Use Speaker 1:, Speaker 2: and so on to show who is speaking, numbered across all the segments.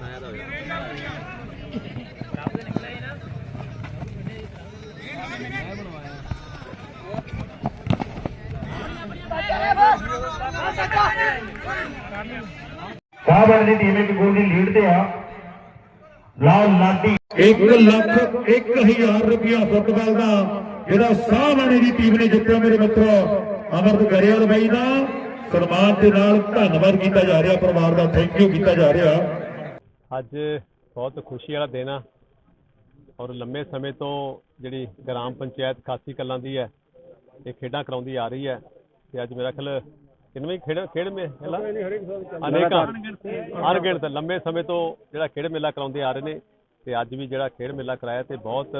Speaker 1: ਬਣਾਇਆ ਤਾਂ
Speaker 2: ਸਾਹਬਾਨ ਦੀ ਟੀਮ ਇੱਕ ਗੋਲ ਦੀ ਲੀਡ ਤੇ ਆ। ਲਾਲ ਲਾਡੀ। 1 ਲੱਖ 1000 ਰੁਪਇਆ ਫੁੱਟਬਾਲ ਦਾ ਜਿਹੜਾ ਸਾਹਬਾਨ ਦੀ ਟੀਮ ਨੇ ਜਿੱਤਿਆ ਮੇਰੇ ਮਿੱਤਰੋ ਅਮਰਤ ਗਰੇਵਾਲ ਬਾਈ ਦਾ। ਸਨਮਾਨ ਦੇ ਨਾਲ ਧੰਨਵਾਦ ਕੀਤਾ ਜਾ ਰਿਹਾ ਪਰਿਵਾਰ ਦਾ ਥੈਂਕ ਯੂ ਕੀਤਾ ਜਾ ਰਿਹਾ।
Speaker 3: ਅੱਜ ਬਹੁਤ ਖੁਸ਼ੀ ਵਾਲਾ ਦਿਨ ਆ ਔਰ ਲੰਮੇ ਸਮੇਂ ਤੋਂ ਜਿਹੜੀ ਗ੍ਰਾਮ ਪੰਚਾਇਤ ਖਾਸੀ ਕਲਾਂ ਦੀ ਹੈ ਇਹ ਖੇਡਾਂ ਕਰਾਉਂਦੀ ਆ ਰਹੀ ਹੈ ਤੇ ਅੱਜ ਮੇਰਾ ਖਿਆਲ ਕਿੰਨਵੇਂ ਖੇਡ ਖੇਡ ਮੇ ਅਨੇਕਾਂ। ਅਣਗਿਣਤ ਲੰਮੇ ਸਮੇਂ ਤੋਂ ਜਿਹੜਾ ਖੇਡ ਮੇਲਾ ਕਰਾਉਂਦੇ ਆ ਰਹੇ ਨੇ ਤੇ ਅੱਜ ਵੀ ਜਿਹੜਾ ਖੇਡ ਮੇਲਾ ਕਰਾਇਆ ਤੇ ਬਹੁਤ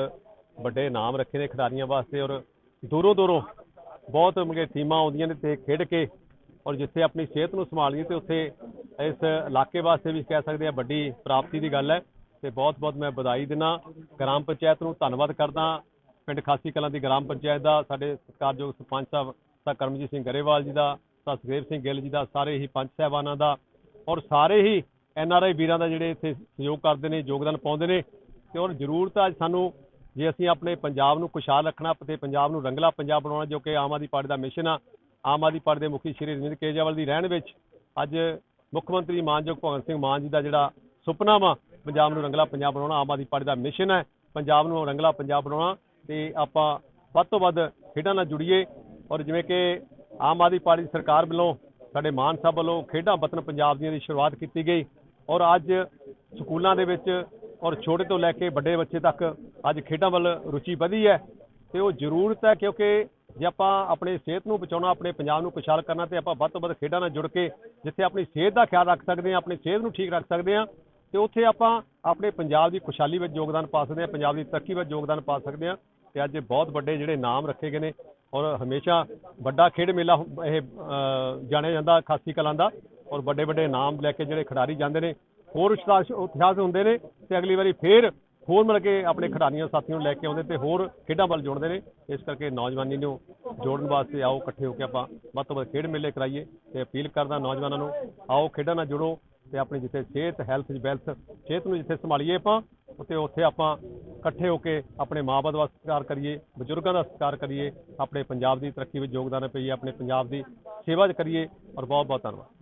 Speaker 3: ਵੱਡੇ ਇਨਾਮ ਰੱਖੇ ਨੇ ਖਿਡਾਰੀਆਂ ਵਾਸਤੇ ਔਰ ਦੂਰੋਂ ਦੂਰੋਂ ਬਹੁਤ ਮਗੇ ਟੀਮਾਂ ਆਉਂਦੀਆਂ ਨੇ ਤੇ ਖੇਡ ਕੇ ਔਰ ਜਿੱਥੇ ਆਪਣੀ ਸਿਹਤ ਨੂੰ ਸੰਭਾਲੀਏ ਤੇ ਉੱਥੇ ਇਸ ਇਲਾਕੇ ਵਾਸਤੇ ਵੀ ਕਹਿ ਸਕਦੇ ਆ ਵੱਡੀ ਪ੍ਰਾਪਤੀ ਦੀ ਗੱਲ ਹੈ। ਤੇ ਬਹੁਤ ਬਹੁਤ ਮੈਂ ਵਧਾਈ ਦਿਨਾ ਗ੍ਰਾਮ ਪੰਚਾਇਤ ਨੂੰ ਧੰਨਵਾਦ ਕਰਦਾ। ਪਿੰਡ ਖਾਸੀ ਕਲਾਂ ਦੀ ਗ੍ਰਾਮ ਪੰਚਾਇਤ ਦਾ, ਸਾਡੇ ਸਤਿਕਾਰਯੋਗ ਸਰਪੰਚ ਸਾਹਿਬ ਸਾ ਕਰਮਜੀਤ ਸਿੰਘ ਗਰੇਵਾਲ ਜੀ ਦਾ ਸਾ ਸੁਖਦੇਵ ਸਿੰਘ ਗਿੱਲ ਜੀ ਦਾ, ਸਾਰੇ ਹੀ ਪੰਚ ਸਾਹਿਬਾਨਾਂ ਦਾ ਔਰ ਸਾਰੇ ਹੀ ਐਨ ਆਰ ਆਈ ਵੀਰਾਂ ਦਾ ਜਿਹੜੇ ਇੱਥੇ ਸਹਿਯੋਗ ਕਰਦੇ ਨੇ, ਯੋਗਦਾਨ ਪਾਉਂਦੇ ਨੇ। ਤੇ ਔਰ ਜ਼ਰੂਰਤ ਅੱਜ ਸਾਨੂੰ ਜੇ ਅਸੀਂ ਆਪਣੇ ਪੰਜਾਬ ਨੂੰ ਖੁਸ਼ਹਾਲ ਰੱਖਣਾ ਤੇ ਪੰਜਾਬ ਨੂੰ ਰੰਗਲਾ ਪੰਜਾਬ ਬਣਾਉਣਾ ਜੋ ਕਿ ਆਮ ਆਦਮੀ ਪਾਰਟੀ ਦਾ ਮਿਸ਼ਨ ਆ ਆਮ ਆਦਮੀ ਪਾਰਟੀ ਦੇ ਮੁਖੀ ਸ਼੍ਰੀ ਅਰਵਿੰਦ ਕੇਜਰੀਵਾਲ ਦੀ ਰਹਿਣ ਵਿੱਚ ਅੱਜ ਮੁੱਖ ਮੰਤਰੀ ਮਾਨਯੋਗ ਭਗਵੰਤ ਸਿੰਘ ਮਾਨ ਜੀ ਦਾ ਜਿਹੜਾ ਸੁਪਨਾ ਵਾ, ਪੰਜਾਬ ਨੂੰ ਰੰਗਲਾ ਪੰਜਾਬ ਬਣਾਉਣਾ, ਆਮ ਆਦਮੀ ਪਾਰਟੀ ਦਾ ਮਿਸ਼ਨ ਹੈ, ਪੰਜਾਬ ਨੂੰ ਰੰਗਲਾ ਪੰਜਾਬ ਬਣਾਉਣਾ ਤੇ ਆਪਾਂ ਵੱਧ ਤੋਂ ਵੱਧ ਖੇਡਾਂ ਨਾਲ ਜੁੜੀਏ ਔਰ ਜਿਵੇਂ ਕਿ ਆਮ ਆਦਮੀ ਪਾਰਟੀ ਦੀ ਸਰਕਾਰ ਵੱਲੋਂ ਸਾਡੇ ਮਾਨ ਸਾਹਿਬ ਵੱਲੋਂ ਖੇਡਾਂ ਵਤਨ ਪੰਜਾਬ ਦੀਆਂ ਦੀ ਸ਼ੁਰੂਆਤ ਕੀਤੀ ਗਈ ਔਰ ਅੱਜ ਸਕੂਲਾਂ ਦੇ ਵਿੱਚ ਔਰ ਛੋਟੇ ਤੋਂ ਲੈ ਕੇ ਵੱਡੇ ਬੱਚੇ ਤੱਕ ਅੱਜ ਖੇਡਾਂ ਵੱਲ ਰੁਚੀ ਵਧੀ ਹੈ ਤੇ ਉਹ ਜ਼ਰੂਰਤ ਹੈ ਕਿਉਂਕਿ ਜੇ ਆਪਾਂ ਆਪਣੀ ਸਿਹਤ ਨੂੰ ਬਚਾਉਣਾ, ਆਪਣੇ ਪੰਜਾਬ ਨੂੰ ਖੁਸ਼ਹਾਲ ਕਰਨਾ ਤੇ ਆਪਾਂ ਵੱਧ ਤੋਂ ਵੱਧ ਖੇਡਾਂ ਨਾਲ ਜੁੜ ਕੇ ਜਿੱਥੇ ਆਪਣੀ ਸਿਹਤ ਦਾ ਖਿਆਲ ਰੱਖ ਸਕਦੇ ਹਾਂ, ਆਪਣੀ ਸਿਹਤ ਨੂੰ ਠੀਕ ਰੱਖ ਸਕਦੇ ਹਾਂ ਤੇ ਉੱਥੇ ਆਪਾਂ ਆਪਣੇ ਪੰਜਾਬ ਦੀ ਖੁਸ਼ਹਾਲੀ ਵਿੱਚ ਯੋਗਦਾਨ ਪਾ ਸਕਦੇ ਹਾਂ, ਪੰਜਾਬ ਦੀ ਤਰੱਕੀ ਵਿੱਚ ਯੋਗਦਾਨ ਪਾ ਸਕਦੇ ਹਾਂ ਤੇ ਅੱਜ ਬਹੁਤ ਵੱਡੇ ਜਿਹੜੇ ਨਾਮ ਰੱਖੇ ਗਏ ਨੇ ਔਰ ਹਮੇਸ਼ਾ ਵੱਡਾ ਖੇਡ ਮੇਲਾ ਇਹ ਜਾਣਿਆ ਜਾਂਦਾ ਖਾਸੀ ਕਲਾਂ ਦਾ ਔਰ ਵੱਡੇ ਵੱਡੇ ਨਾਮ ਲੈ ਕੇ ਜਿਹੜੇ ਖਿਡਾਰੀ ਜਾਂਦੇ ਨੇ, ਹੋਰ ਉਤਸ਼ਾਹ ਉਤਸ਼ਾਹ ਹੁੰਦੇ ਨੇ ਤੇ ਅਗਲੀ ਵਾਰੀ ਫੇਰ ਹੋਰ ਮਿਲ ਕੇ ਆਪਣੇ ਖਿਡਾਰੀਆਂ ਸਾਥੀਆਂ ਨੂੰ ਲੈ ਕੇ ਆਉਂਦੇ ਤੇ ਹੋਰ ਖੇਡਾਂ ਵੱਲ ਜੋੜਦੇ ਨੇ। ਇਸ ਕਰਕੇ ਨੌਜਵਾਨੀ ਨੂੰ ਜੋੜਨ ਵਾਸਤੇ ਆਓ ਇਕੱਠੇ ਹੋ ਕੇ ਆਪਾਂ ਵੱਧ ਤੋਂ ਵੱਧ ਖੇਡ ਮੇਲੇ ਕਰਾਈਏ ਤੇ ਅਪੀਲ ਕਰਦਾ ਨੌਜਵਾਨਾਂ ਨੂੰ ਆਓ ਖੇਡਾਂ ਨਾਲ ਜੁੜੋ ਤੇ ਆਪਣੀ ਜਿੱਥੇ ਸਿਹਤ ਹੈਲਥ ਵੈਲਥ ਸਿਹਤ ਨੂੰ ਜਿੱਥੇ ਸੰਭਾਲੀਏ ਆਪਾਂ ਉੱਥੇ ਉੱਥੇ ਆਪਾਂ ਇਕੱਠੇ ਹੋ ਕੇ ਆਪਣੇ ਮਾਪੇ ਦਾ ਸਤਿਕਾਰ ਕਰੀਏ ਬਜ਼ੁਰਗਾਂ ਦਾ ਸਤਿਕਾਰ ਕਰੀਏ ਆਪਣੇ ਪੰਜਾਬ ਦੀ ਤਰੱਕੀ ਵਿੱਚ ਯੋਗਦਾਨ ਪਈਏ ਆਪਣੇ ਪੰਜਾਬ ਦੀ ਸੇਵਾ ਕਰੀਏ ਔਰ ਬਹੁਤ ਬਹੁਤ ਧੰਨਵਾਦ।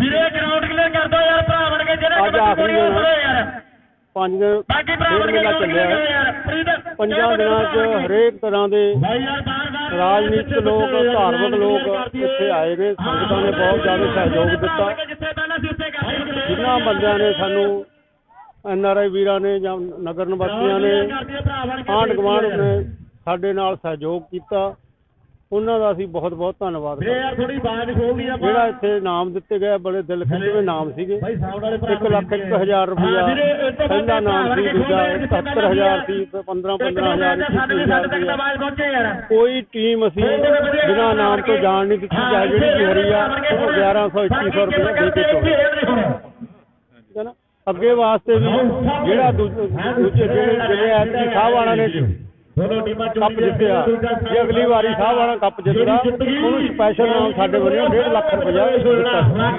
Speaker 4: ਵੀਰੇ ਗਰਾਊਂਡ ਕਲੀਅਰ ਕਰ ਦੋ ਯਾਰ ਭਰਾ ਬਣ ਕੇ ਜਿਹੜੇ
Speaker 5: ਅੱਜ ਆਖਰੀ।
Speaker 4: ਯਾਰ।
Speaker 5: ਪੰਜ ਮੇਲਾ ਚੱਲਿਆ। ਹੈ। ਪੰਜਾਂ ਦਿਨਾਂ 'ਚ ਹਰੇਕ ਤਰ੍ਹਾਂ ਦੇ ਰਾਜਨੀਤਿਕ ਲੋਕ ਧਾਰਮਿਕ ਲੋਕ ਇੱਥੇ ਆਏ ਨੇ ਸੰਗਤਾਂ ਨੇ ਬਹੁਤ ਜ਼ਿਆਦਾ ਸਹਿਯੋਗ ਦਿੱਤਾ। ਜਿਨ੍ਹਾਂ ਬੰਦਿਆਂ ਨੇ ਸਾਨੂੰ ਐਨ ਆਰ ਆਈ ਵੀਰਾਂ ਨੇ ਜਾਂ ਨਗਰ ਨਿਵਾਸੀਆਂ ਨੇ ਆਂਢ ਗੁਆਂਢ ਨੇ ਸਾਡੇ ਨਾਲ ਸਹਿਯੋਗ ਕੀਤਾ। ਉਹਨਾਂ ਦਾ ਅਸੀਂ ਬਹੁਤ ਬਹੁਤ ਧੰਨਵਾਦ
Speaker 4: ਵੀਰੇ ਯਾਰ ਥੋੜੀ ਬਾਜ਼ ਖੋਲਦੀ ਆ
Speaker 5: ਜਿਹੜਾ ਇੱਥੇ ਨਾਮ ਦਿੱਤੇ ਗਏ ਬੜੇ ਦਿਲ ਖਿੱਚਵੇਂ ਨਾਮ ਸੀਗੇ।
Speaker 4: ਭਾਈ ਸਾਊਂਡ ਵਾਲੇ ਭਰਾ
Speaker 5: ਇੱਕ ਲੱਖ ਇੱਕ ਹਜ਼ਾਰ ਰੁਪਇਆ ਪਹਿਲਾ ਨਾਮ ਸੀ ਦੂਜਾ 71000 ਸੀ 15 15000
Speaker 4: ਸਾਡੇ
Speaker 5: 25000
Speaker 4: ਤੱਕ
Speaker 5: ਰੁਪਇਆ
Speaker 4: ਬਾਜ਼ ਪਹੁੰਚੇ ਯਾਰ।
Speaker 5: ਕੋਈ ਟੀਮ ਅਸੀਂ ਬਿਨਾਂ ਨਾਮ ਤੋਂ ਜਾਣ ਨਹੀਂ ਦਿੱਤੀ ਚਾਹੇ ਜਿਹੜੀ ਰਹੀ ਆ ਉਹ 1100 2100 ਰੁਪਏ ਦੇ ਕੇ ਨਾ? ਅੱਗੇ ਵਾਸਤੇ ਵੀ ਜਿਹੜਾ ਦੂਜੇ ਜਿਹੜੇ ਜਿਹੜੇ ਐਤਕੀ ਸਾਹਿਬ ਵਾਲਾ ਨੇ।
Speaker 4: ਦੋਨੋਂ ਟੀਮਾਂ
Speaker 5: ਕੱਪ ਜਿੱਤਿਆ। ਜੇ ਅਗਲੀ ਵਾਰੀ ਸਾਹਿਬ ਵਾਲਾ ਕੱਪ ਜਿੱਤਦਾ ਉਹਨੂੰ ਸਪੈਸ਼ਲ ਸਾਡੇ ਵੱਲੋਂ 1.5 ਲੱਖ ਰੁਪਇਆ ਦਿੱਤਾ।